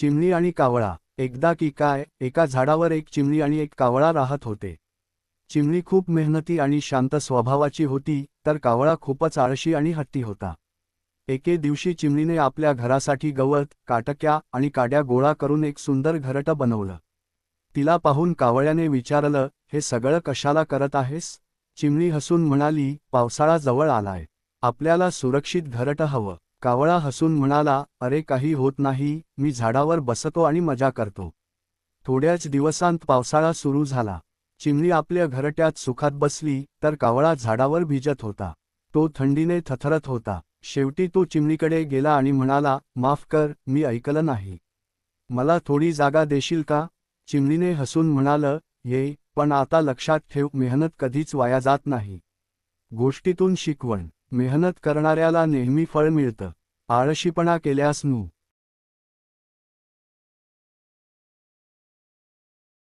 चिमणी आणि कावळा. एकदा की काय एका झाडावर एक चिमणी आणि एक कावळा राहत होते. चिमणी खूप मेहनती आणि शांत स्वभावाची होती तर कावळा खूपच आळशी आणि हट्टी होता. एके दिवशी चिमणीने आपल्या घरासाठी गवत काटक्या आणि काड्या गोळा करून एक सुंदर घरटं बनवलं. तिला पाहून कावळ्याने विचारलं हे सगळं कशाला करत आहेस? चिमणी हसून म्हणाली पावसाळा जवळ आलाय. आपल्याला सुरक्षित घरटं हवं. कावळा हसून म्हणाला अरे काही होत नाही मी झाडावर बसतो आणि मजा करतो. थोड्याच दिवसांत पावसाळा सुरू झाला. चिमणी आपल्या घरट्यात सुखात बसली तर कावळा झाडावर भिजत होता. तो थंडीने थथरत होता. शेवटी तो चिमणीकडे गेला आणि म्हणाला माफ कर मी ऐकलं नाही. मला थोडी जागा देशील का? चिमणीने हसून म्हणालं ये पण आता लक्षात ठेव मेहनत कधीच वाया जात नाही. गोष्टीतून शिकवण. मेहनत करणाऱ्याला नेहमी फळ मिळतं. आळशीपणा केल्यास नू.